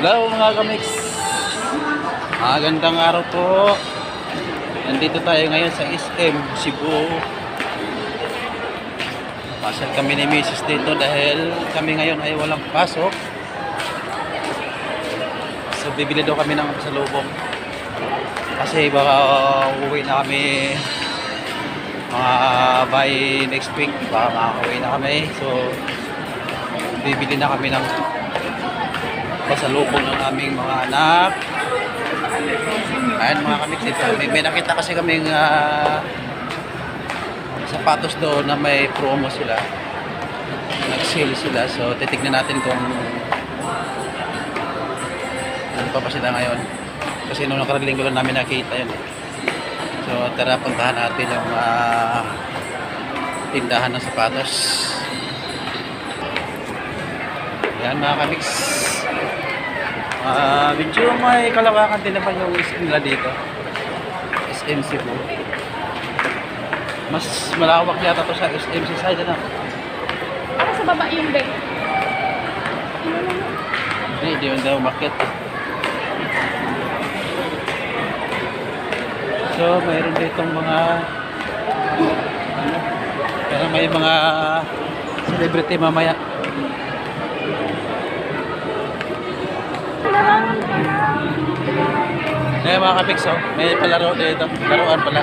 Hello mga kamix. Magandang araw po. Nandito tayo ngayon sa SM Cebu. Pasal kami ni Mrs. dito dahil kami ngayon ay walang pasok. So bibili daw kami ng pasalubong. Kasi baka uwi na kami mga by next week. Baka makakauwi na kami. So bibili na kami ng pasalubong ng aming mga anak. Ayan mga kamix dito. May, may nakita kasi kaming ah, sapatos doon na may promo sila. Nag-sale sila. So titignan natin kung ano pa ba sila ngayon. Kasi nung nakaraang linggo lang namin nakita yun. eh. So tara puntahan natin yung ah, tindahan ng sapatos. Yan mga kamix. Ah, medyo may kalawakan din naman yung SM nila dito. SM Cebu. Mas malawak yata to sa SM si side ano? Para sa baba yung bed. Hindi, hindi yung daw market. So, mayroon ditong mga ano, pero may mga celebrity mamaya. Larangan pala. Eh mga kapix, oh, may palaro dito. Laruan pala.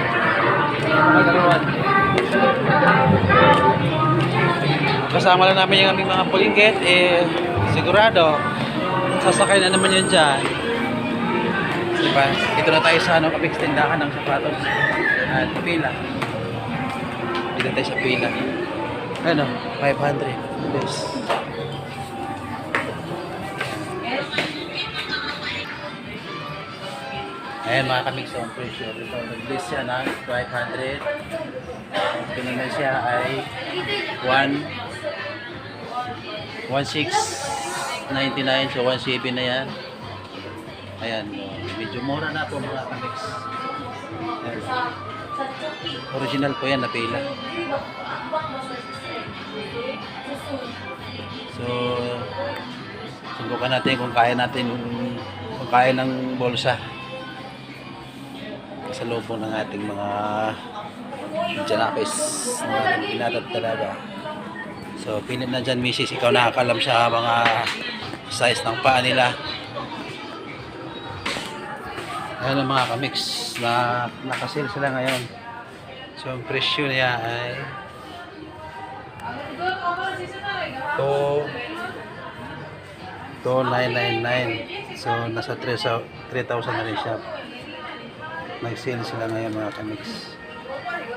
Laruan. Kasama lang namin yung aming mga pulingkit, eh, sigurado, sasakay na naman yun dyan. Diba? Dito na tayo sa ano, kapix, tindahan ng sapatos. At pila. Dito tayo sa pila. Ano? 500. Yes. Ayan mga kamix ang presyo. Ito, nag-list siya na 500. Ang pinunay siya ay 1 1699 so 17 na yan. Ayan, medyo mura na po mga. Ayan. Original po yan, napila. So, subukan natin kung kaya natin kung kaya ng bolsa sa loob ng ating mga janakis na pinadat talaga. So, pinit na dyan, misis. Ikaw nakakalam sa mga size ng paa nila. Ayan ang mga kamix na nakasil sila ngayon. So, ang presyo niya ay to 2999 so nasa 3,000 na rin siya nag-sale sila ngayon mga kamix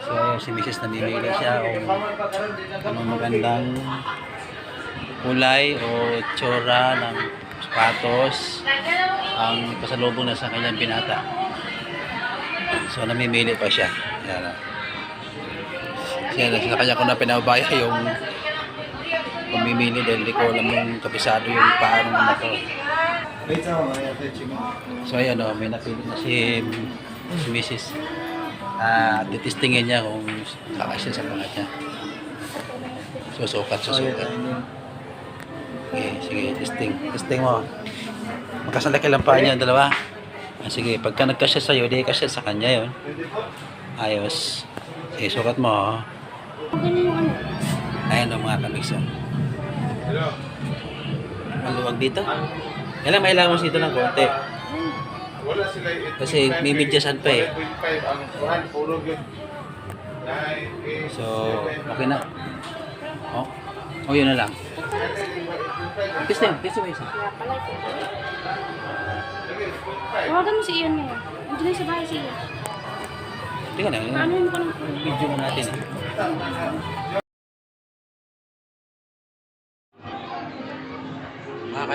so ayun si Mrs. namimili siya kung anong magandang kulay o tsura ng sapatos ang pasalubong na sa kanyang binata so namimili pa siya yan ah. Kasi sa kanya ko na pinabaya yung pamimili dahil di ko alam yung kabisado yung paano na to. So ayan o, may napili na si, si Mrs. Ah, titistingin niya kung kakasya sa pangat niya. Susukat, susukat. Okay, sige, testing. Testing mo. Magkasalaki lang pa niya ang dalawa. Ah, sige, pagka nagkasya sa'yo, di kasya sa kanya yon. Ayos. Sige, sukat mo. oh. Ano. Ayan o mga kamix. oh. Maluwag dito. Kailangan mailangan mo dito ng konti. Kasi may midyasan pa eh. 5 ang kuhan, puro yun. So, okay na. Oh, oh yun na lang. Kiss na yun. Kiss mo isa. Tawagan mo si Ian ngayon. Andiyan na sa bahay si Ian. Tingnan na. Paano mo ko ng Video mo natin eh.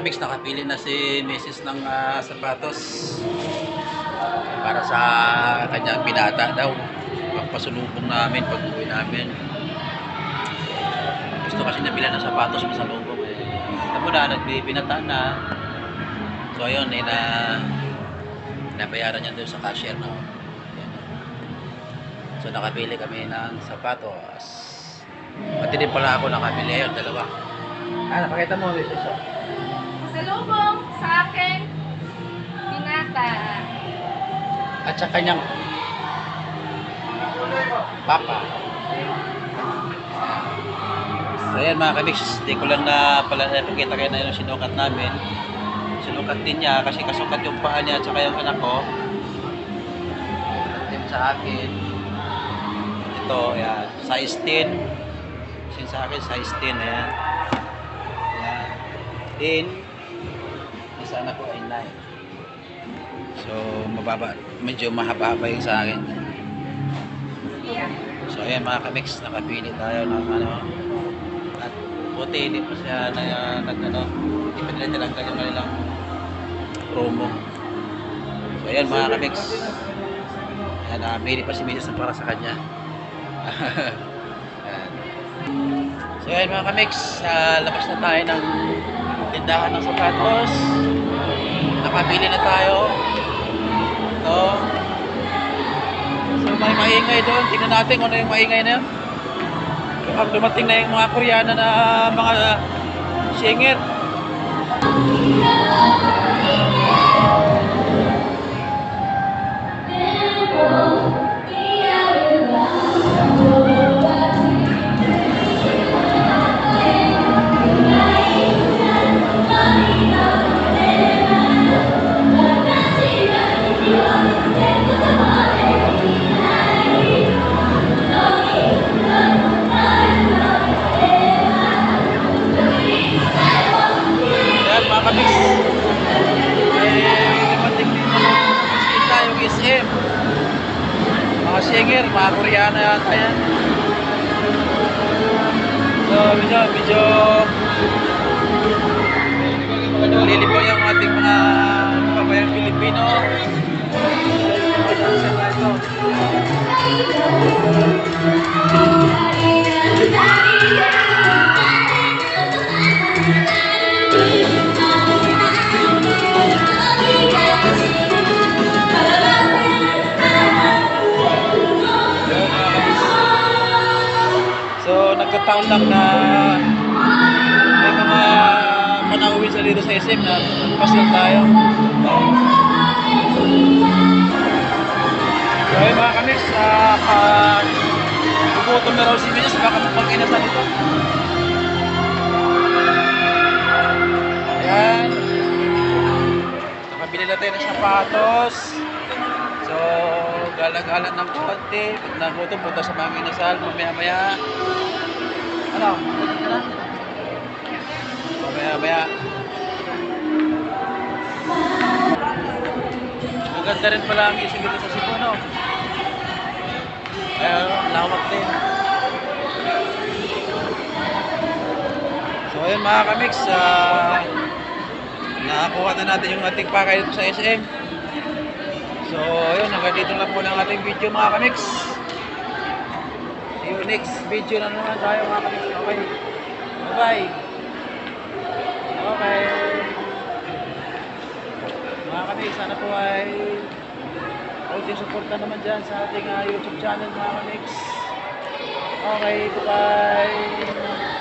Kamix, nakapili na si Mrs. ng ah, sapatos para sa kanyang binata daw. Pagpasulubong namin, pag uwi namin. Gusto kasi niya bilhan ng sapatos sa lubong eh. Mo na, nagbibinata na. So ayun, eh, na nabayaran niya doon sa cashier na. Ayan. So nakabili kami ng sapatos. Pati din pala ako nakabili yun, dalawa. Ah, napakita mo, Mrs. oh. Pasalubong sa akin. Binata. At sa kanyang papa. So ayan mga kamix, di ko lang na pala napakita kayo na yung sinukat namin. Sinukat din niya kasi kasukat yung paa niya at saka yung anak ko. At din sa akin. Ito, ayan, size 10. Sin sa akin, size 10, ayan. Ayan. Sa anak ko ay 9. So, mababa, medyo mahaba-haba yung sa akin. So, ayan mga kamix, nakapili tayo ng ano, at puti, hindi pa siya na, nag, ano, hindi pa nila tinanggal yung kanilang promo. So, ayan mga kamix, ayan, nakapili pa si Mrs. para sa kanya. So, ayan mga kamix, sa labas na tayo ng tindahan ng sapatos. Nakapili na tayo. Ito. So may maingay doon. Tingnan natin kung ano yung maingay na yun. Kapag dumating na yung mga Koreana na mga singer. SM. Mga singer, mga. So, medyo, medyo nalilipo yung ating mga kabayang Pilipino. Nagkataon lang na may mga panauwi sa dito sa SM na pasal tayo. So, ayun mga kamix, uh, uh, gugutom na raw si Minas, baka magpag-inasan ito. Ayan. Nakabili na tayo ng sapatos. So, gala-gala ng konti. Pag nagutom, punta sa mga inasal, mamaya-maya. Ano? Mamaya-maya. Maganda rin pala ang isip sa Cebu, no? Lawak din. So, ayun mga kamix, ah, nakakuha na natin yung ating pakay dito sa SM. So, ayun, hanggang dito lang po ng ating video mga kamix. You next video na naman tayo mga kamix. Okay. Bye-bye. Okay. Mga kamix, sana po ay konting suporta naman dyan sa ating ah, YouTube channel mga kamix. Okay, bye-bye.